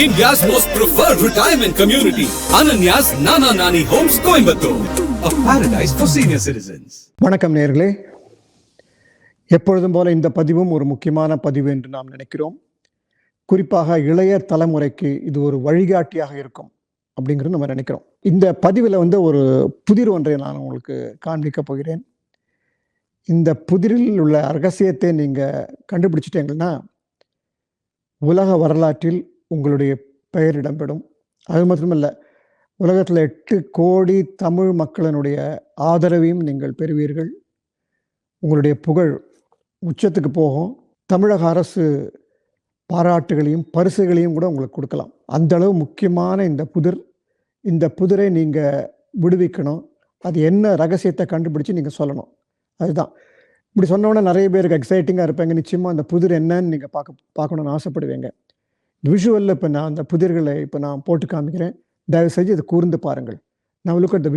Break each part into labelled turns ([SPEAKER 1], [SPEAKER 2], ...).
[SPEAKER 1] India's most preferred retirement community, Ananya's Nana Nani Homes, Coimbatore. A paradise for senior citizens.
[SPEAKER 2] வணக்கம் நேயர்களே எப்பொழுதும் போல இந்த பதிவும் ஒரு முக்கியமான பதிவு என்று நாம் நினைக்கிறோம் குறிப்பாக இளைய தலைமுறைக்கு இது ஒரு வழிகாட்டியாக இருக்கும் அப்படிங்கிறது நம்ம நினைக்கிறோம் இந்த பதிவில் வந்து ஒரு புதிர் ஒன்றை நான் உங்களுக்கு காண்பிக்க போகிறேன் இந்த புதிரில் உள்ள ரகசியத்தை நீங்கள் கண்டுபிடிச்சிட்டீங்கன்னா உலக வரலாற்றில் உங்களுடைய பெயர் இடம்பெறும். அது மட்டுமல்ல உலகத்தில் எட்டு கோடி தமிழ் மக்களினுடைய ஆதரவையும் நீங்கள் பெறுவீர்கள். உங்களுடைய புகழ் உச்சத்துக்கு போகும். தமிழக அரசு பாராட்டுகளையும் பரிசுகளையும் கூட உங்களுக்கு கொடுக்கலாம். அந்த அளவு முக்கியமான இந்த புதிர் இந்த புதிரை நீங்கள் விடுவிக்கணும். அது என்ன ரகசியத்தை கண்டுபிடிச்சு நீங்கள் சொல்லணும். அதுதான். இப்படி சொன்னோன்னே நிறைய பேருக்கு எக்ஸைட்டிங்காக இருப்பாங்க. நிச்சயமாக அந்த புதிர் என்னன்னு நீங்கள் பார்க்க பார்க்கணுன்னு ஆசைப்படுவீங்க. விஷுவலில் இப்போ நான் அந்த புதிர்களை இப்போ நான் போட்டு காமிக்கிறேன். தயவு செஞ்சு இதை கூர்ந்து பாருங்கள். நான் லுக் அட் த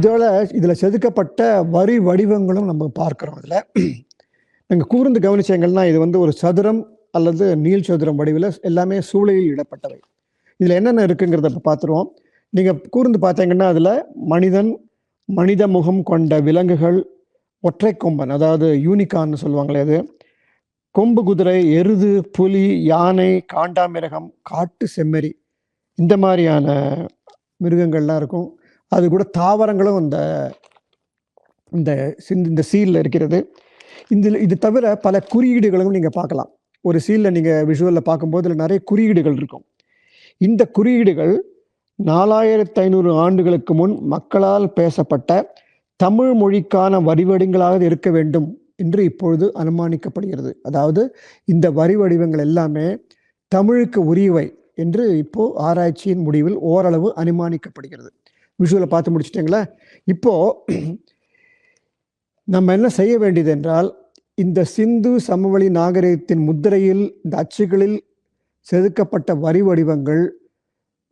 [SPEAKER 2] இதோட இதில் செதுக்கப்பட்ட வரி வடிவங்களும் நம்ம பார்க்குறோம் இதில். நீங்கள் கூர்ந்து கவனிச்சீங்கன்னா இது வந்து ஒரு சதுரம் அல்லது நீள் சதுரம் வடிவில் எல்லாமே சூளையில் இடப்பட்டவை. இதில் என்னென்ன இருக்குங்கிறத இப்போ பார்த்துருவோம் நீங்கள் கூர்ந்து பார்த்தீங்கன்னா அதில் மனிதன் மனித முகம் கொண்ட விலங்குகள் ஒற்றை கொம்பன் அதாவது யூனிகான்னு சொல்லுவாங்களே அது. கொம்பு குதிரை எருது புலி யானை காண்டாமிருகம் காட்டு செம்மறி. இந்த மாதிரியான மிருகங்கள்லாம் இருக்கும். அது கூட தாவரங்களும் அந்த இந்த சிந்த- இந்த சீலில் இருக்கிறது. இதில் இது தவிர பல குறியீடுகளும் நீங்கள் பார்க்கலாம். ஒரு சீலில் நீங்கள் விஷுவலில் பார்க்கும்போது இதில் நிறைய குறியீடுகள் இருக்கும். இந்த குறியீடுகள் நாலாயிரத்து ஐநூறு ஆண்டுகளுக்கு முன் மக்களால் பேசப்பட்ட தமிழ் மொழிக்கான வரிவடிங்களாக இருக்க வேண்டும் என்று இப்பொழுது அனுமானிக்கப்படுகிறது. அதாவது இந்த வரி வடிவங்கள் எல்லாமே தமிழுக்கு உரியவை என்று இப்போ ஆராய்ச்சியின் முடிவில் ஓரளவு அனுமானிக்கப்படுகிறது. விஷுவலை பார்த்து முடிச்சிட்டிங்களா? இப்போது நம்ம என்ன செய்ய வேண்டியது என்றால் இந்த சிந்து சமவெளி நாகரிகத்தின் முத்திரையில் இந்த அச்சுகளில் செதுக்கப்பட்ட வரி வடிவங்கள்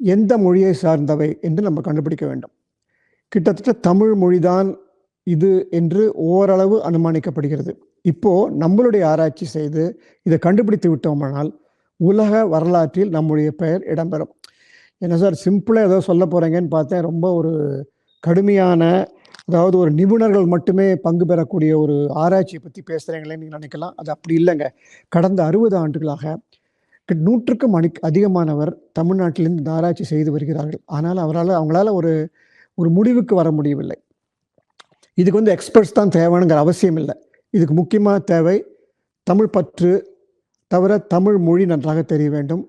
[SPEAKER 2] எந்த மொழியை சார்ந்தவை என்று நம்ம கண்டுபிடிக்க வேண்டும். கிட்டத்தட்ட தமிழ் மொழிதான் இது என்று ஓரளவு அனுமானிக்கப்படுகிறது. இப்போது நம்மளுடைய ஆராய்ச்சி செய்து இதை கண்டுபிடித்து விட்டோமானால் உலக வரலாற்றில் நம்முடைய பெயர் இடம்பெறும். என்ன சார் சிம்பிளாக ஏதோ சொல்ல போகிறீங்கன்னு பார்த்தேன். ரொம்ப ஒரு கடுமையான அதாவது ஒரு நிபுணர்கள் மட்டுமே பங்கு பெறக்கூடிய ஒரு ஆராய்ச்சியை பற்றி பேசுகிறீங்களேன்னு நீங்கள் நினைக்கலாம். அது அப்படி இல்லைங்க. கடந்த அறுபது ஆண்டுகளாக நூற்றுக்கும் அணி அதிகமானவர் தமிழ்நாட்டிலிருந்து இந்த ஆராய்ச்சி செய்து வருகிறார்கள். ஆனால் அவரால் அவங்களால ஒரு ஒரு முடிவுக்கு வர முடியவில்லை. இதுக்கு வந்து எக்ஸ்பர்ட்ஸ் தான் தேவைங்கிற அவசியம் இல்லை. இதுக்கு முக்கியமாக தேவை தமிழ் பற்று தவிர தமிழ் மொழி நன்றாக தெரிய வேண்டும்.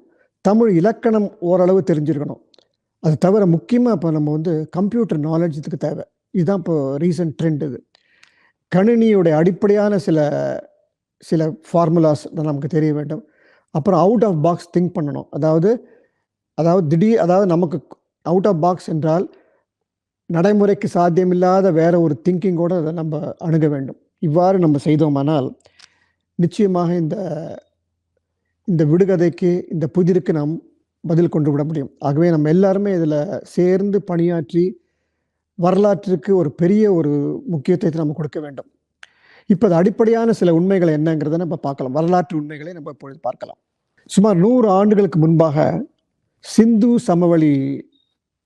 [SPEAKER 2] தமிழ் இலக்கணம் ஓரளவு தெரிஞ்சிருக்கணும். அது தவிர முக்கியமாக இப்போ நம்ம வந்து கம்ப்யூட்டர் நாலேஜ் இதுக்கு தேவை. இதுதான் இப்போ ரீசன்ட் ட்ரெண்ட் இது. கணினியுடைய அடிப்படையான சில சில ஃபார்முலாஸ் நமக்கு தெரிய வேண்டும். அப்புறம் அவுட் ஆஃப் பாக்ஸ் திங்க் பண்ணணும். அதாவது அதாவது திடீர் அதாவது நமக்கு அவுட் ஆஃப் பாக்ஸ் என்றால் நடைமுறைக்கு சாத்தியமில்லாத வேற ஒரு திங்கிங்கோடு அதை நம்ம அணுக வேண்டும். இவ்வாறு நம்ம செய்தோமானால் நிச்சயமாக இந்த இந்த விடுகதைக்கு இந்த புதிருக்கு நாம் பதில் கொண்டு விட முடியும். ஆகவே நம்ம எல்லாருமே இதில் சேர்ந்து பணியாற்றி வரலாற்றுக்கு ஒரு பெரிய ஒரு முக்கியத்துவத்தை நம்ம கொடுக்க வேண்டும். இப்போ அது அடிப்படையான சில உண்மைகள் என்னங்கிறத நம்ம பார்க்கலாம். வரலாற்று உண்மைகளை நம்ம இப்பொழுது பார்க்கலாம். சுமார் நூறு ஆண்டுகளுக்கு முன்பாக சிந்து சமவெளி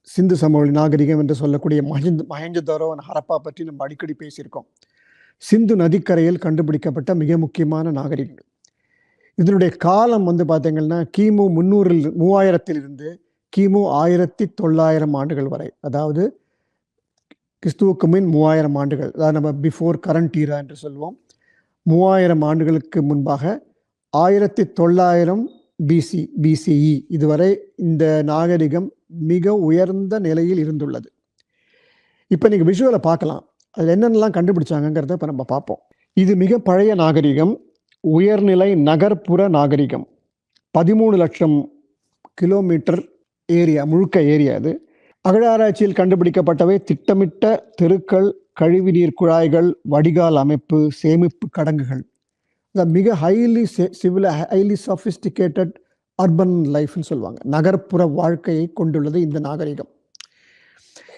[SPEAKER 2] சிந்து சமவெளி நாகரிகம் என்று சொல்லக்கூடிய மஹிந்த் மஹேஞ்சதரோ ஹரப்பா பற்றி நம்ம அடிக்கடி பேசியிருக்கோம். சிந்து நதிக்கரையில் கண்டுபிடிக்கப்பட்ட மிக முக்கியமான நாகரிகங்கள். இதனுடைய காலம் வந்து பார்த்தீங்கன்னா கிமு முந்நூறில் மூவாயிரத்தில் இருந்து கிமு ஆயிரத்தி தொள்ளாயிரம் ஆண்டுகள் வரை. அதாவது கிறிஸ்துவுக்கு முன் மூவாயிரம் ஆண்டுகள். அதாவது நம்ம பிஃபோர் கரண்ட் ஈரா என்று சொல்லுவோம் மூவாயிரம் ஆண்டுகளுக்கு முன்பாக ஆயிரத்தி தொள்ளாயிரம் பிசி பிசிஇ இதுவரை இந்த நாகரிகம் மிக உயர்ந்த நிலையில் இருந்துள்ளது. இப்போ நீங்கள் விஷுவலை பார்க்கலாம். அதில் என்னென்னலாம் கண்டுபிடிச்சாங்கங்கிறத இப்போ நம்ம பார்ப்போம். இது மிக பழைய நாகரிகம். உயர்நிலை நகர்ப்புற நாகரிகம். பதிமூணு லட்சம் கிலோமீட்டர் ஏரியா முழுக்க ஏரியா அது அகழாராய்ச்சியில் கண்டுபிடிக்கப்பட்டவை திட்டமிட்ட தெருக்கள் கழிவுநீர் குழாய்கள் வடிகால் அமைப்பு சேமிப்பு கடங்குகள். இந்த மிக highly civil highly sophisticated urban லைஃப்னு சொல்லுவாங்க. நகர்ப்புற வாழ்க்கையை கொண்டுள்ளது இந்த நாகரிகம்.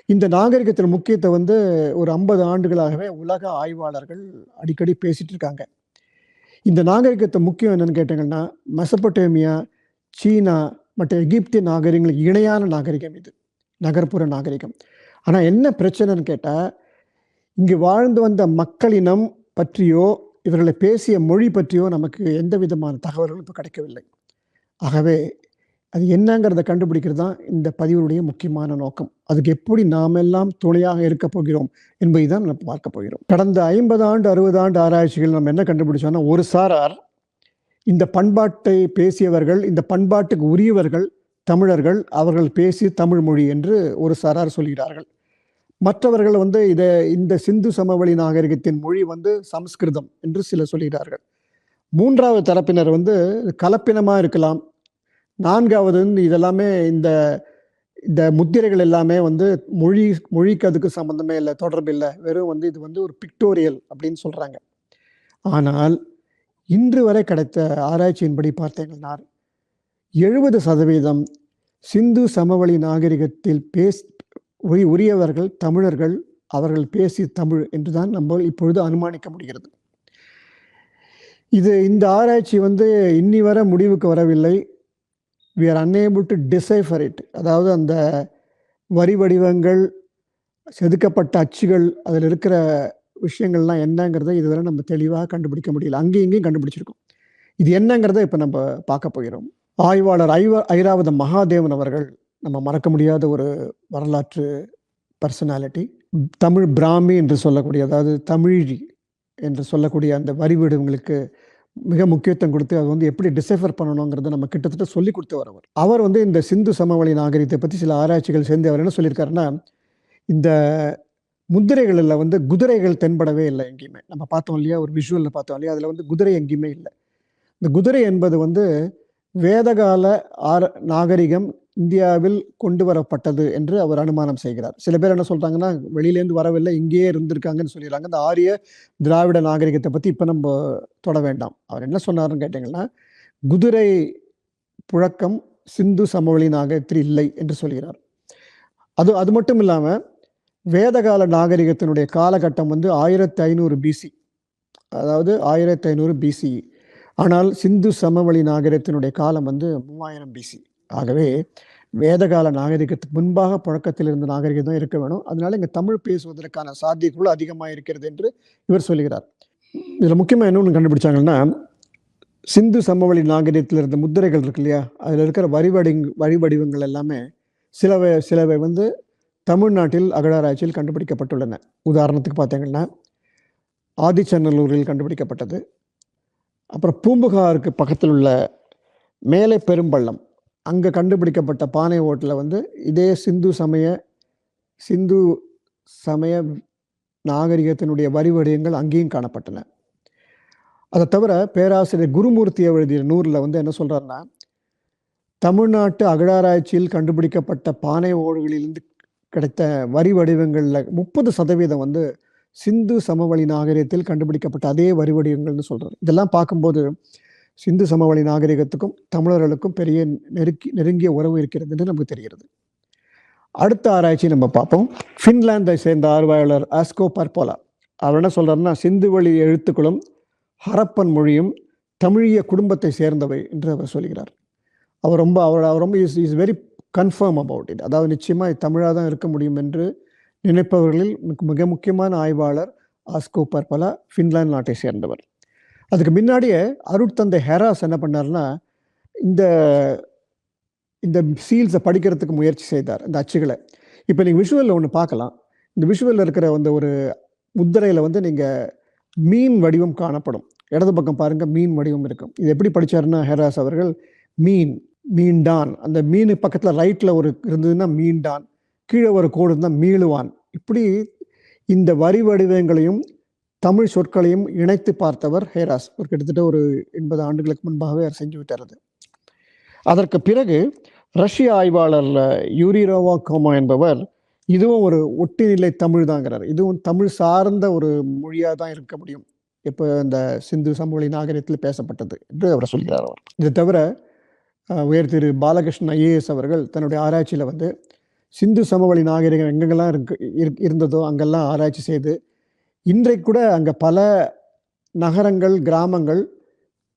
[SPEAKER 2] இந்த நாகரிகத்தின் முக்கியத்தை வந்து ஒரு ஐம்பது ஆண்டுகளாகவே உலக ஆய்வாளர்கள் அடிக்கடி பேசிட்டு இருக்காங்க. இந்த நாகரிகத்தை முக்கியம் என்னன்னு கேட்டீங்கன்னா மெசப்பட்டேமியா சீனா மற்ற எகிப்திய நாகரிகங்களுக்கு இணையான நாகரிகம் இது. நகர்ப்புற நாகரிகம். ஆனால் என்ன பிரச்சனைன்னு கேட்டால் இங்கு வாழ்ந்து வந்த மக்களினம் பற்றியோ இவர்களை பேசிய மொழி பற்றியோ நமக்கு எந்த விதமான தகவல்களும் இப்போ கிடைக்கவில்லை. ஆகவே அது என்னங்கிறத கண்டுபிடிக்கிறது தான் இந்த பதிவுடைய முக்கியமான நோக்கம். அதுக்கு எப்படி நாம் எல்லாம் துணையாக இருக்க போகிறோம் என்பதை தான் நம்ம பார்க்க போகிறோம். கடந்த ஐம்பது ஆண்டு அறுபது ஆண்டு ஆராய்ச்சிகள் நம்ம என்ன கண்டுபிடிச்சோம்னா ஒரு சாரார் இந்த பண்பாட்டை பேசியவர்கள் இந்த பண்பாட்டுக்கு உரியவர்கள் தமிழர்கள் அவர்கள் பேசி தமிழ் மொழி என்று ஒரு சாரார் சொல்கிறார்கள். மற்றவர்கள் வந்து இதை இந்த சிந்து சமவெளி நாகரிகத்தின் மொழி வந்து சமஸ்கிருதம் என்று சிலர் சொல்கிறார்கள். மூன்றாவது தரப்பினர் வந்து கலப்பினமாக இருக்கலாம் நான்காவது வந்து இதெல்லாமே இந்த இந்த முத்திரைகள் எல்லாமே வந்து மொழி மொழிக்கு அதுக்கு சம்மந்தமே இல்லை தொடர்பு இல்லை. வெறும் வந்து இது வந்து ஒரு பிக்டோரியல் அப்படின்னு சொல்கிறாங்க ஆனால் இன்று வரை கிடைத்த ஆராய்ச்சியின்படி பார்த்தீங்கன்னா எழுபது சதவீதம் சிந்து சமவெளி நாகரிகத்தில் பேஸ் உரி உரியவர்கள் தமிழர்கள் அவர்கள் பேசி தமிழ் என்றுதான் நம்ம இப்பொழுது அனுமானிக்க முடிகிறது. இது இந்த ஆராய்ச்சி வந்து இன்னி வர முடிவுக்கு வரவில்லை. We are unable to decipher it அதாவது அந்த வரி வடிவங்கள் செதுக்கப்பட்ட அச்சுகள் அதில் இருக்கிற விஷயங்கள்லாம் என்னங்கிறத இதுவரை நம்ம தெளிவாக கண்டுபிடிக்க முடியல. அங்கேயும் இங்கேயும் கண்டுபிடிச்சிருக்கோம். இது என்னங்கிறத இப்போ நம்ம பார்க்க போகிறோம். ஆய்வாளர் ஐவ ஐராவத மகாதேவன் அவர்கள் நம்ம மறக்க முடியாத ஒரு வரலாற்று பர்சனாலிட்டி தமிழ் பிராமி என்று சொல்லக்கூடிய அதாவது தமிழி என்று சொல்லக்கூடிய அந்த வரி வீடுங்களுக்கு மிக முக்கியத்துவம் கொடுத்து அது வந்து எப்படி டிசைஃபர் பண்ணணுங்கிறத நம்ம கிட்டத்தட்ட சொல்லி கொடுத்து வரவர். அவர் வந்து இந்த சிந்து சமவெளி நாகரிகத்தை பற்றி சில ஆராய்ச்சிகள் சேர்ந்து அவர் என்ன சொல்லியிருக்காருன்னா இந்த முதிரைகளில் வந்து குதிரைகள் தென்படவே இல்லை எங்கேயுமே. நம்ம பார்த்தோம் இல்லையா? ஒரு விஷுவலில் பார்த்தோம் இல்லையா? அதில் வந்து குதிரை எங்கேயுமே இல்லை. இந்த குதிரை என்பது வந்து வேதகால ஆர நாகரிகம் இந்தியாவில் கொண்டு வரப்பட்டது என்று அவர் அனுமானம் செய்கிறார். சில பேர் என்ன சொல்றாங்கன்னா வெளியிலேருந்து வரவில்லை இங்கேயே இருந்திருக்காங்கன்னு சொல்லிடுறாங்க. இந்த ஆரிய திராவிட நாகரிகத்தை பத்தி இப்ப நம்ம தொட வேண்டாம். அவர் என்ன சொன்னார்னு கேட்டீங்கன்னா குதிரை புழக்கம் சிந்து சமவெளி நாகரிகத்தில் இல்லை என்று சொல்கிறார். அது அது மட்டும் இல்லாம வேதகால நாகரிகத்தினுடைய காலகட்டம் வந்து ஆயிரத்தி ஐநூறு பிசி அதாவது ஆயிரத்தி ஐநூறு பிசி ஆனால் சிந்து சமவெளி நாகரிகத்தினுடைய காலம் வந்து மூவாயிரம் பிசி ஆகவே வேதகால நாகரிகத்துக்கு முன்பாக புழக்கத்தில் இருந்த நாகரிகம் தான் இருக்க வேணும். அதனால இங்கே தமிழ் பேசுவதற்கான சாத்தியக்குழு அதிகமாக இருக்கிறது என்று இவர் சொல்லுகிறார் இதில் முக்கியமாக என்ன ஒன்று கண்டுபிடிச்சாங்கன்னா சிந்து சமவெளி நாகரிகத்தில் இருந்த முத்திரைகள் இருக்கு இல்லையா? அதில் இருக்கிற வரிவடி வரிவடிவங்கள் எல்லாமே சிலவை சிலவை வந்து தமிழ்நாட்டில் அகழாராய்ச்சியில் கண்டுபிடிக்கப்பட்டுள்ளன. உதாரணத்துக்கு பார்த்தீங்கன்னா ஆதிச்சநல்லூரில் கண்டுபிடிக்கப்பட்டது. அப்புறம் பூம்புகாருக்கு பக்கத்தில் உள்ள மேலே பெரும்பள்ளம் அங்கே கண்டுபிடிக்கப்பட்ட பானை ஓட்டில் வந்து இதே சிந்து சமய சிந்து சமய நாகரிகத்தினுடைய வரி வடிவங்கள் அங்கேயும் காணப்பட்டன. அதை தவிர பேராசிரியர் குருமூர்த்தி எழுதிய நூரில் வந்து என்ன சொல்கிறாருன்னா தமிழ்நாட்டு அகழாராய்ச்சியில் கண்டுபிடிக்கப்பட்ட பானை ஓடுகளிலிருந்து கிடைத்த வரி வடிவங்களில் முப்பது சதவீதம் வந்து சிந்து சமவெளி நாகரிகத்தில் கண்டுபிடிக்கப்பட்ட அதே வரி வடிவங்கள்னு சொல்கிறார் இதெல்லாம் பார்க்கும்போது சிந்து சமவெளி நாகரிகத்துக்கும் தமிழர்களுக்கும் பெரிய நெருக்கி நெருங்கிய உறவு இருக்கிறது என்று நமக்கு தெரிகிறது. அடுத்த ஆராய்ச்சி நம்ம பார்ப்போம். ஃபின்லாந்தை சேர்ந்த ஆர்வலர் ஆஸ்கோ பர்போலா. அவர் என்ன சொல்கிறாருன்னா சிந்து வழி எழுத்துக்களும் ஹரப்பன் மொழியும் தமிழிய குடும்பத்தை சேர்ந்தவை என்று அவர் சொல்கிறார். அவர் ரொம்ப அவர் அவர் ரொம்ப is is very confirm about it அதாவது நிச்சயமாக இது தமிழாக தான் இருக்க முடியும் என்று நினைப்பவர்களில் மிக- மிக முக்கியமான ஆய்வாளர் ஆஸ்கோ பர்பலா ஃபின்லாந்து நாட்டை சேர்ந்தவர். அதுக்கு முன்னாடியே அருட்தந்தை ஹெராஸ் என்ன பண்ணாருன்னா இந்த இந்த சீல்ஸை படிக்கிறதுக்கு முயற்சி செய்தார் இந்த அச்சுகளை. இப்போ நீங்கள் விஷுவலில் ஒன்று பார்க்கலாம். இந்த விஷுவலில் இருக்கிற அந்த ஒரு முத்திரையில் வந்து நீங்கள் மீன் வடிவம் காணப்படும். இடது பக்கம் பாருங்கள் மீன் வடிவம் இருக்கும். இது எப்படி படிச்சாருன்னா ஹெராஸ் அவர்கள் மீன் மீண்டான். அந்த மீன் பக்கத்தில் ரைட்டில் ஒரு இருந்ததுன்னா மீண்டான். கீழே ஒரு கோடு இருந்தால் மீளுவான். இப்படி இந்த வரி வடிவங்களையும் தமிழ் சொற்களையும் இணைத்து பார்த்தவர் ஹேராஸ். ஒரு கிட்டத்தட்ட ஒரு எண்பது ஆண்டுகளுக்கு முன்பாகவே அவர் செஞ்சு விட்டார் அதற்கு பிறகு ரஷ்ய ஆய்வாளர் யூரிரோவா கோமா என்பவர் இதுவும் ஒரு ஒட்டுநிலை தமிழ் தாங்கிறார் இதுவும் தமிழ் சார்ந்த ஒரு மொழியாக தான் இருக்க முடியும். இப்போ இந்த சிந்து சமவெளி நாகரிகத்தில் பேசப்பட்டது என்று அவர் சொல்கிறார் அவர். இதை தவிர உயர் திரு பாலகிருஷ்ணன் ஐஏஎஸ் அவர்கள் தன்னுடைய ஆராய்ச்சியில் வந்து சிந்து சமவெளி நாகரிகம் எங்கெங்கெல்லாம் இருக்கு இரு- இருந்ததோ அங்கெல்லாம் ஆராய்ச்சி செய்து இன்றைக்கு கூட அங்கே பல நகரங்கள் கிராமங்கள்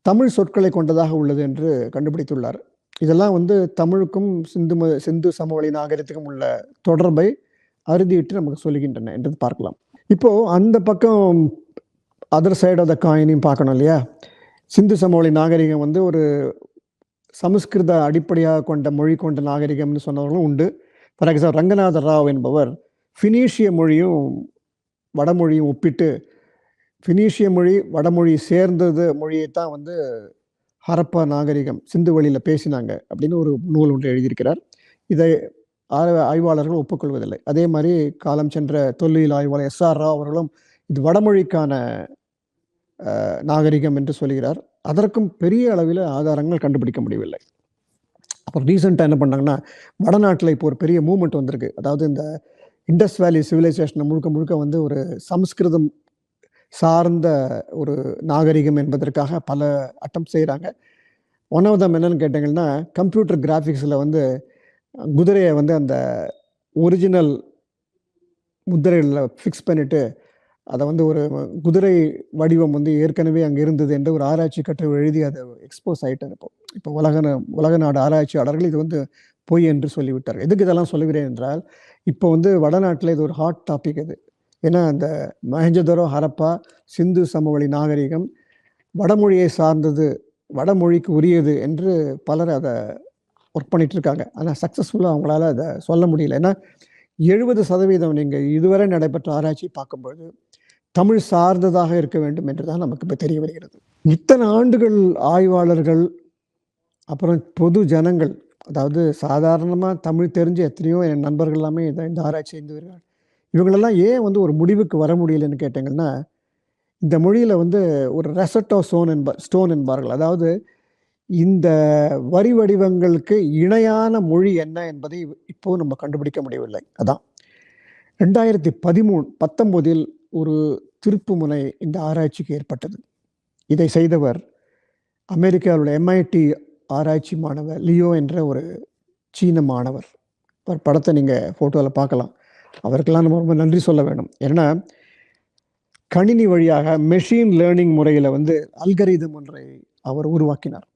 [SPEAKER 2] தமிழ் சொற்களை கொண்டதாக உள்ளது என்று கண்டுபிடித்துள்ளார். இதெல்லாம் வந்து தமிழுக்கும் சிந்து ம சிந்து சமவெளி நாகரிகத்துக்கும் உள்ள தொடர்பை அறுதியிட்டு நமக்கு சொல்லுகின்றன என்று பார்க்கலாம். இப்போ அந்த பக்கம் அதர் சைடு ஆஃப் த காயினையும் பார்க்கணும் இல்லையா? சிந்து சமவெளி நாகரிகம் வந்து ஒரு சமஸ்கிருத அடிப்படையாக கொண்ட மொழி கொண்ட நாகரிகம்னு சொன்னவர்களும் உண்டு. ஃபார் எக்ஸாம்பிள் ரங்கநாத ராவ் என்பவர் ஃபினீஷிய மொழியும் வடமொழியும் ஒப்பிட்டு ஃபினீஷிய மொழி வடமொழி சேர்ந்தது மொழியை தான் வந்து ஹரப்பா நாகரிகம் சிந்து வழியில் பேசினாங்க அப்படின்னு ஒரு நூல் ஒன்று எழுதியிருக்கிறார். இதை ஆய்வாளர்கள் ஒப்புக்கொள்வதில்லை. அதே மாதிரி காலம் சென்ற தொல்லியல் ஆய்வாளர் எஸ் ஆர் ராவ் அவர்களும் இது வடமொழிக்கான நாகரிகம் என்று சொல்கிறார். அதற்கும் பெரிய அளவில் ஆதாரங்கள் கண்டுபிடிக்க முடியவில்லை. அப்புறம் ரீசெண்டாக என்ன பண்ணாங்கன்னா வடநாட்டில் இப்போ ஒரு பெரிய மூமெண்ட் வந்திருக்கு. அதாவது இந்த இண்டஸ் வேலி சிவிலைசேஷனை முழுக்க முழுக்க வந்து ஒரு சமஸ்கிருதம் சார்ந்த ஒரு நாகரிகம் என்பதற்காக பல அட்டம் செய்கிறாங்க ஒன் ஆஃப் தம் என்னன்னு கேட்டிங்கன்னா கம்ப்யூட்டர் கிராஃபிக்ஸில் வந்து குதிரையை வந்து அந்த ஒரிஜினல் முதிரைகளில் ஃபிக்ஸ் பண்ணிட்டு அதை வந்து ஒரு குதிரை வடிவம் வந்து ஏற்கனவே அங்கே இருந்தது என்று ஒரு ஆராய்ச்சி கட்டுரை எழுதி அதை எக்ஸ்போஸ் ஆகிட்டு இப்போ. இப்போ உலக உலக நாடு ஆராய்ச்சியாளர்கள் இது வந்து பொய் என்று சொல்லிவிட்டார் எதுக்கு இதெல்லாம் சொல்லுகிறேன் என்றால் இப்போ வந்து வடநாட்டில் இது ஒரு ஹாட் டாபிக் இது. ஏன்னா அந்த மஹஞ்சதரோ ஹரப்பா சிந்து சமவெளி நாகரிகம் வடமொழியை சார்ந்தது வடமொழிக்கு உரியது என்று பலர் அதை ஒர்க் பண்ணிட்டு இருக்காங்க. ஆனால் சக்ஸஸ்ஃபுல்லாக அவங்களால அதை சொல்ல முடியல. ஏன்னா எழுபது சதவீதம் நீங்கள் இதுவரை நடைபெற்ற ஆராய்ச்சி பார்க்கும்பொழுது தமிழ் சார்ந்ததாக இருக்க வேண்டும் என்று தான் நமக்கு இப்போ தெரிய வருகிறது. இத்தனை ஆண்டுகள் ஆய்வாளர்கள் அப்புறம் பொது ஜனங்கள் அதாவது சாதாரணமாக தமிழ் தெரிஞ்ச எத்தனையோ என் நண்பர்கள் எல்லாமே இதை இந்த ஆராய்ச்சி செய்து வருகிறார்கள். இவங்களெல்லாம் ஏன் வந்து ஒரு முடிவுக்கு வர முடியலன்னு கேட்டிங்கன்னா இந்த மொழியில் வந்து ஒரு ரெசட்டோ ஸ்டோன் என்ப ஸ்டோன் என்பார்கள். அதாவது இந்த வரி வடிவங்களுக்கு இணையான மொழி என்ன என்பதை இப்போ நம்ம கண்டுபிடிக்க முடியவில்லை. அதான். ரெண்டாயிரத்தி பதிமூணு பத்தொம்போதில் ஒரு திருப்புமுனை இந்த ஆராய்ச்சிக்கு ஏற்பட்டது. இதை செய்தவர் அமெரிக்காவில் எம்ஐடி ஆராய்ச்சி மாணவர் லியோ என்ற ஒரு சீன மாணவர். அவர் படத்தை நீங்கள் ஃபோட்டோவில் பார்க்கலாம். அவருக்கெல்லாம் நம்ம ரொம்ப நன்றி சொல்ல வேணும். ஏன்னா கணினி வழியாக மெஷின் லேர்னிங் முறையில் வந்து அல்கரிதம் ஒன்றை அவர் உருவாக்கினார்.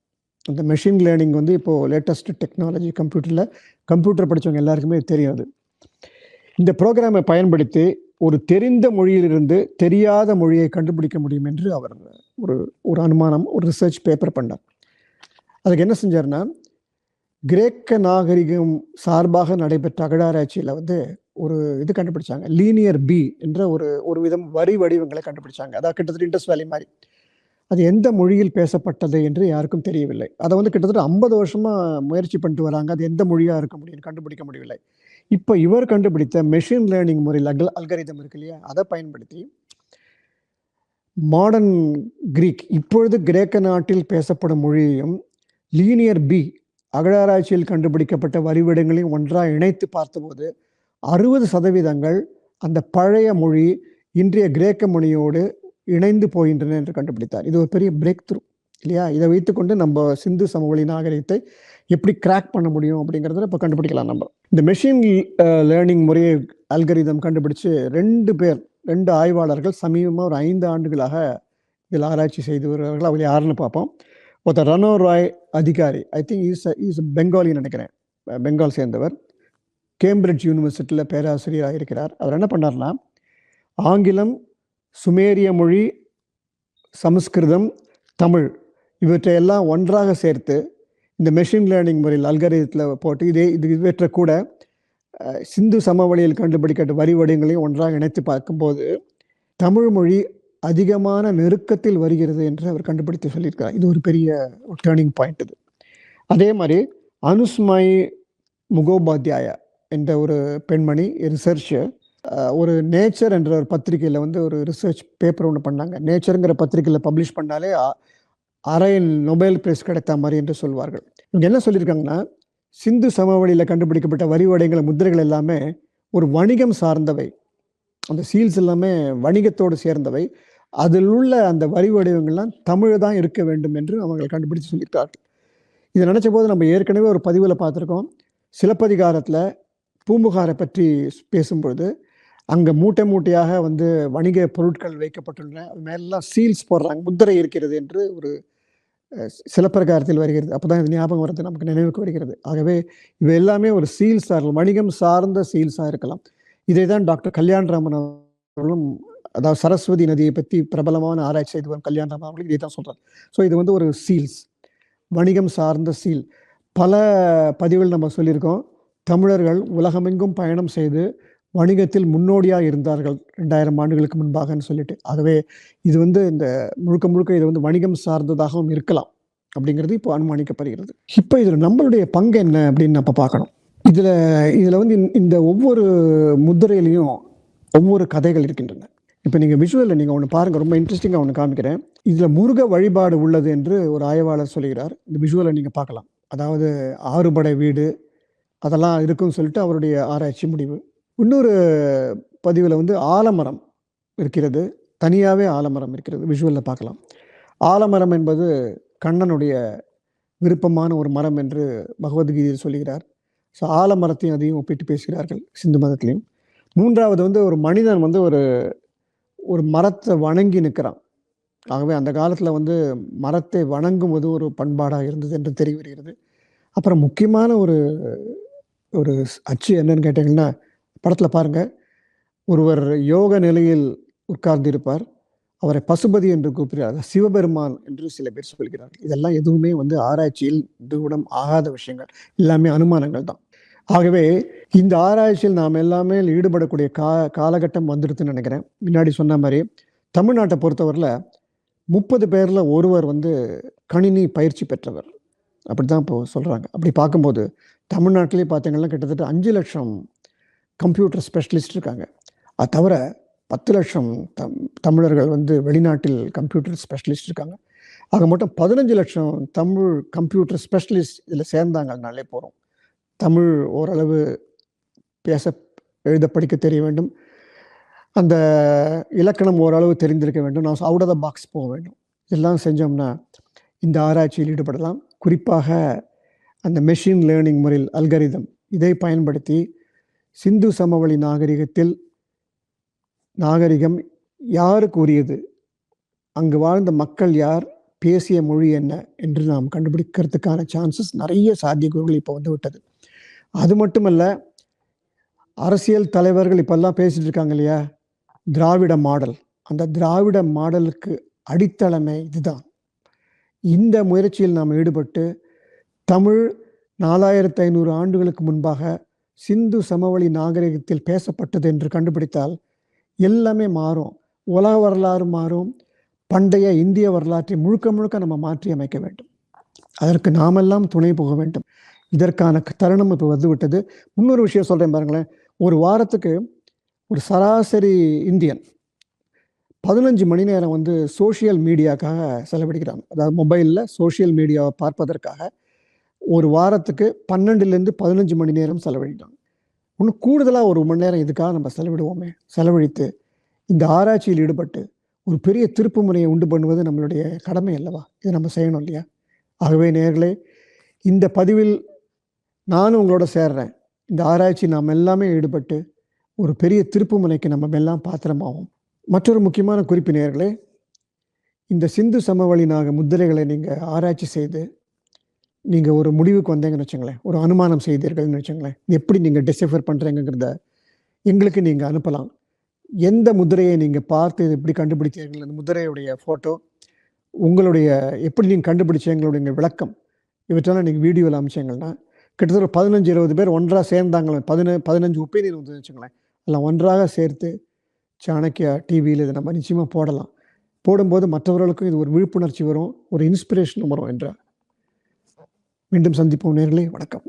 [SPEAKER 2] அந்த மெஷின் லேர்னிங் வந்து இப்போது லேட்டஸ்ட் டெக்னாலஜி கம்ப்யூட்டரில் கம்ப்யூட்டர் படித்தவங்க எல்லாருக்குமே தெரியும் அது. இந்த ப்ரோக்ராமை பயன்படுத்தி ஒரு தெரிந்த மொழியிலிருந்து தெரியாத மொழியை கண்டுபிடிக்க முடியும் என்று அவர் ஒரு ஒரு அனுமானம் ஒரு ரிசர்ச் பேப்பர் பண்ணார். அதுக்கு என்ன செஞ்சார்னா கிரேக்க நாகரிகம் சார்பாக நடைபெற்ற அகழாராய்ச்சியில் வந்து ஒரு இது கண்டுபிடிச்சாங்க. லீனியர் பி என்ற ஒரு ஒரு விதம் வரி வடிவங்களை கண்டுபிடிச்சாங்க. அதாவது கிட்டத்தட்ட இண்டஸ் வேலி மாதிரி. அது எந்த மொழியில் பேசப்பட்டது என்று யாருக்கும் தெரியவில்லை. அதை வந்து கிட்டத்தட்ட ஐம்பது வருஷமா முயற்சி பண்ணிட்டு வராங்க. அது எந்த மொழியாக இருக்க முடியும் கண்டுபிடிக்க முடியவில்லை. இப்போ இவர் கண்டுபிடித்த மெஷின் லேர்னிங் முறையில் அகல் அல்கரிதம் இருக்கு இல்லையா? அதை பயன்படுத்தி மாடர்ன் கிரீக் இப்பொழுது கிரேக்க நாட்டில் பேசப்படும் மொழியையும் லீனியர் பி அகழாராய்ச்சியில் கண்டுபிடிக்கப்பட்ட வரிவிடங்களையும் ஒன்றாக இணைத்து பார்த்தபோது அறுபது சதவீதங்கள் அந்த பழைய மொழி இன்றைய கிரேக்க மொழியோடு இணைந்து போகின்றன என்று கண்டுபிடித்தார். இது ஒரு பெரிய பிரேக் த்ரூ இல்லையா? இதை வைத்துக்கொண்டு நம்ம சிந்து சமவெளி நாகரிகத்தை எப்படி கிராக் பண்ண முடியும் அப்படிங்கிறத இப்போ கண்டுபிடிக்கலாம் நம்ம. இந்த மெஷின் லேர்னிங் uh, முறையை அல்கரிதம் கண்டுபிடிச்சு ரெண்டு பேர் ரெண்டு ஆய்வாளர்கள் சமீபமாக ஒரு ஐந்து ஆண்டுகளாக இதில் ஆராய்ச்சி செய்து வருவார்கள்? அவங்க யாருன்னு பார்ப்போம். ஒருத்தர் ரனோ ராய் அதிகாரி. ஐ திங்க் இஸ் இஸ் பெங்காலின்னு நினைக்கிறேன். பெங்கால் சேர்ந்தவர். கேம்பிரிட்ஜ் யூனிவர்சிட்டியில் பேராசிரியராக இருக்கிறார். அவர் என்ன பண்ணார்னா ஆங்கிலம் சுமேரிய மொழி சமஸ்கிருதம் தமிழ் இவற்றையெல்லாம் ஒன்றாக சேர்த்து இந்த மெஷின் லேர்னிங் முறையில் அல்கரிதத்தில் போட்டு இதே இது இவற்றை கூட சிந்து சமவெளியில் கண்டுபிடிக்கப்பட்ட வரி வடிவங்களையும் ஒன்றாக இணைத்து பார்க்கும்போது தமிழ் மொழி அதிகமான நெருக்கத்தில் வருகிறது என்று அவர் கண்டுபிடித்து சொல்லியிருக்கிறார். இது ஒரு பெரிய டேர்னிங் பாயிண்ட் இது. அதே மாதிரி அனுஸ்மாய் முகோபாத்யாயா என்ற ஒரு பெண்மணி ரிசர்ச்சு ஒரு நேச்சர் என்ற ஒரு பத்திரிகையில் வந்து ஒரு ரிசர்ச் பேப்பர் ஒன்று பண்ணாங்க. நேச்சருங்கிற பத்திரிகையில் பப்ளிஷ் பண்ணாலே அரை நொபைல் பிரைஸ் கிடைத்த மாதிரி என்று சொல்வார்கள். இங்கே என்ன சொல்லியிருக்காங்கன்னா சிந்து சமவெளியில் கண்டுபிடிக்கப்பட்ட வரிவடைங்கள முதிரைகள் எல்லாமே ஒரு வணிகம் சார்ந்தவை. அந்த சீல்ஸ் எல்லாமே வணிகத்தோடு சேர்ந்தவை. அதில் உள்ள அந்த வரி வடிவங்கள்லாம் தமிழ் தான் இருக்க வேண்டும் என்று அவங்க கண்டுபிடிச்சு சொல்லியிருக்கார்கள். இதை நினச்ச போது நம்ம ஏற்கனவே ஒரு பதிவில் பார்த்துருக்கோம். சிலப்பதிகாரத்தில் பூம்புகாரை பற்றி பேசும்பொழுது அங்கே மூட்டை மூட்டையாக வந்து வணிக பொருட்கள் வைக்கப்பட்டுள்ளன. அது மேலாம் சீல்ஸ் போடுறாங்க. முத்திரை இருக்கிறது என்று ஒரு சிலப்பிரகாரத்தில் சிலப்பதிகாரத்தில் வருகிறது. அப்போ தான் இது ஞாபகம் வருது நமக்கு நினைவுக்கு வருகிறது. ஆகவே இவை எல்லாமே ஒரு சீல்ஸாக வணிகம் சார்ந்த சீல்ஸாக இருக்கலாம். இதை தான் டாக்டர் கல்யாண்ராமன் அவர்களும் அதாவது சரஸ்வதி நதியை பற்றி பிரபலமான ஆராய்ச்சி செய்து வரும் கல்யாண்ராமன் அவர்கள் இதை தான் சொல்கிறார் ஸோ இது வந்து ஒரு சீல்ஸ் வணிகம் சார்ந்த சீல் பல பதிவுகள் நம்ம சொல்லியிருக்கோம். தமிழர்கள் உலகமெங்கும் பயணம் செய்து வணிகத்தில் முன்னோடியாக இருந்தார்கள் ரெண்டாயிரம் ஆண்டுகளுக்கு முன்பாகன்னு சொல்லிட்டு. ஆகவே இது வந்து இந்த முழுக்க முழுக்க இது வந்து வணிகம் சார்ந்ததாகவும் இருக்கலாம் அப்படிங்கிறது இப்போ அனுமானிக்கப்படுகிறது. இப்போ இதில் நம்மளுடைய பங்கு என்ன அப்படின்னு நம்ம பார்க்கணும். இதில் இதில் வந்து இந்த- இந்த ஒவ்வொரு முத்திரையிலையும் ஒவ்வொரு கதைகள் இருக்கின்றன. இப்போ நீங்கள் விஷுவலில் நீங்கள் ஒன்று பாருங்கள் ரொம்ப இன்ட்ரெஸ்டிங்காக ஒன்று காமிக்கிறேன். இதில் முருக வழிபாடு உள்ளது என்று ஒரு ஆய்வாளர் சொல்கிறார் இந்த விஷுவலை நீங்கள் பார்க்கலாம். அதாவது ஆறுபடை வீடு அதெல்லாம் இருக்குன்னு சொல்லிட்டு அவருடைய ஆராய்ச்சி முடிவு. இன்னொரு பதிவில் வந்து ஆலமரம் இருக்கிறது. தனியாகவே ஆலமரம் இருக்கிறது. விஷுவலில் பார்க்கலாம். ஆலமரம் என்பது கண்ணனுடைய விருப்பமான ஒரு மரம் என்று பகவத்கீதையில் சொல்கிறார் ஸோ ஆலமரத்தையும் அதையும் ஒப்பிட்டு பேசுகிறார்கள் சிந்து மதத்திலையும். மூன்றாவது வந்து ஒரு மனிதன் வந்து ஒரு ஒரு மரத்தை வணங்கி நிற்கிறான். ஆகவே அந்த காலத்தில் வந்து மரத்தை வணங்குவது ஒரு பண்பாடாக இருந்தது என்று தெரிய வருகிறது. அப்புறம் முக்கியமான ஒரு ஒரு அச்சு என்னன்னு கேட்டிங்கன்னா படத்தில் பாருங்க. ஒருவர் யோக நிலையில் உட்கார்ந்திருப்பார். அவரை பசுபதி என்று கூப்பிடுகிறார். சிவபெருமான் என்று சில பேர் சொல்கிறார்கள். இதெல்லாம் எதுவுமே வந்து ஆராய்ச்சியில் தூடம் ஆகாத விஷயங்கள். எல்லாமே அனுமானங்கள் தான். ஆகவே இந்த ஆராய்ச்சியில் நாம் எல்லாமே ஈடுபடக்கூடிய கா காலகட்டம் வந்துடுதுன்னு நினைக்கிறேன். முன்னாடி சொன்ன மாதிரி தமிழ்நாட்டை பொறுத்தவரையில் முப்பது பேரில் ஒருவர் வந்து கணினி பயிற்சி பெற்றவர். அப்படி தான் இப்போ சொல்கிறாங்க அப்படி பார்க்கும்போது தமிழ்நாட்டிலே பார்த்தீங்கன்னா கிட்டத்தட்ட அஞ்சு லட்சம் கம்ப்யூட்டர் ஸ்பெஷலிஸ்ட் இருக்காங்க. அது தவிர பத்து லட்சம் தம் தமிழர்கள் வந்து வெளிநாட்டில் கம்ப்யூட்டர் ஸ்பெஷலிஸ்ட் இருக்காங்க. ஆக மொத்தம் பதினஞ்சு லட்சம் தமிழ் கம்ப்யூட்டர் ஸ்பெஷலிஸ்ட் இதில் சேர்ந்தாங்கனாலே போகிறோம் தமிழ் ஓரளவு பேச எழுத படிக்க தெரிய வேண்டும். அந்த இலக்கணம் ஓரளவு தெரிந்திருக்க வேண்டும். நான் அவுட் ஆஃப் த பாக்ஸ் போக வேண்டும். இதெல்லாம் செஞ்சோம்னா இந்த ஆராய்ச்சியில் ஈடுபடலாம். குறிப்பாக அந்த மெஷின் லேர்னிங் முறையில் அல்கரிதம் இதை பயன்படுத்தி சிந்து சமவெளி நாகரிகத்தில் நாகரிகம் யாருக்கு உரியது அங்கு வாழ்ந்த மக்கள் யார்? பேசிய மொழி என்ன? என்று நாம் கண்டுபிடிக்கிறதுக்கான சான்சஸ் நிறைய சாத்தியக்கூறுகள் இப்போ வந்து விட்டது அது மட்டுமல்ல அரசியல் தலைவர்கள் இப்பெல்லாம் பேசிட்டு இருக்காங்க இல்லையா? திராவிட மாடல். அந்த திராவிட மாடலுக்கு அடித்தளமே இதுதான். இந்த முயற்சியில் நாம் ஈடுபட்டு தமிழ் நாலாயிரத்து ஐநூறு ஆண்டுகளுக்கு முன்பாக சிந்து சமவெளி நாகரிகத்தில் பேசப்பட்டது என்று கண்டுபிடித்தால் எல்லாமே மாறும். உலக வரலாறு மாறும். பண்டைய இந்திய வரலாற்றை முழுக்க முழுக்க நம்ம மாற்றி அமைக்க வேண்டும். அதற்கு நாமெல்லாம் துணை போக வேண்டும். இதற்கான தருணம் இப்போ வந்துவிட்டது. இன்னொரு விஷயம் சொல்கிறேன் பாருங்களேன். ஒரு வாரத்துக்கு ஒரு சராசரி இந்தியன் பதினஞ்சு மணி நேரம் வந்து சோஷியல் மீடியாக்காக செலவழிக்கிறாங்க. அதாவது மொபைலில் சோஷியல் மீடியாவை பார்ப்பதற்காக ஒரு வாரத்துக்கு பன்னெண்டுலேருந்து பதினஞ்சு மணி நேரம் செலவழிக்கிறாங்க. இன்னும் கூடுதலாக ஒரு மணி நேரம் இதுக்காக நம்ம செலவிடுவோமே. செலவழித்து இந்த ஆராய்ச்சியில் ஈடுபட்டு ஒரு பெரிய திருப்பு முறையை உண்டு பண்ணுவது நம்மளுடைய கடமை அல்லவா? இதை நம்ம செய்யணும் இல்லையா? ஆகவே நேர்களே இந்த பதிவில் நானும் உங்களோட சேர்றேன். இந்த ஆராய்ச்சி நாம் எல்லாமே ஈடுபட்டு ஒரு பெரிய திருப்பு முனைக்கு நம்ம எல்லாம் பாத்திரமாகும் மற்றொரு முக்கியமான குறிப்பு நேர்களே இந்த சிந்து சமவெளி நாக முத்திரைகளை நீங்கள் ஆராய்ச்சி செய்து நீங்கள் ஒரு முடிவுக்கு வந்தீங்கன்னு வச்சுங்களேன் ஒரு அனுமானம் செய்தீர்கள்னு வச்சுங்களேன் எப்படி நீங்கள் டிசைஃபர் பண்ணுறீங்கிறத எங்களுக்கு நீங்கள் அனுப்பலாம். எந்த முதிரையை நீங்கள் பார்த்து இது எப்படி கண்டுபிடித்தீர்கள் அந்த முதிரையுடைய ஃபோட்டோ உங்களுடைய எப்படி நீங்கள் கண்டுபிடிச்சீங்களுடைய விளக்கம் இவற்றெல்லாம் நீங்கள் வீடியோவில் அமைச்சிங்கன்னா கிட்டத்தட்ட பதினஞ்சு இருபது பேர் ஒன்றாக சேர்ந்தாங்களே. பதின பதினஞ்சு ஒப்பீனியன் வந்து வச்சுங்களேன் எல்லாம் ஒன்றாக சேர்த்து சாணக்கியா டிவியில் இதை நம்ம நிச்சயமாக போடலாம். போடும்போது மற்றவர்களுக்கும் இது ஒரு விழிப்புணர்ச்சி வரும் ஒரு இன்ஸ்பிரேஷன் வரும் என்றார் மீண்டும் சந்திப்போம் நேர்களே. வணக்கம்.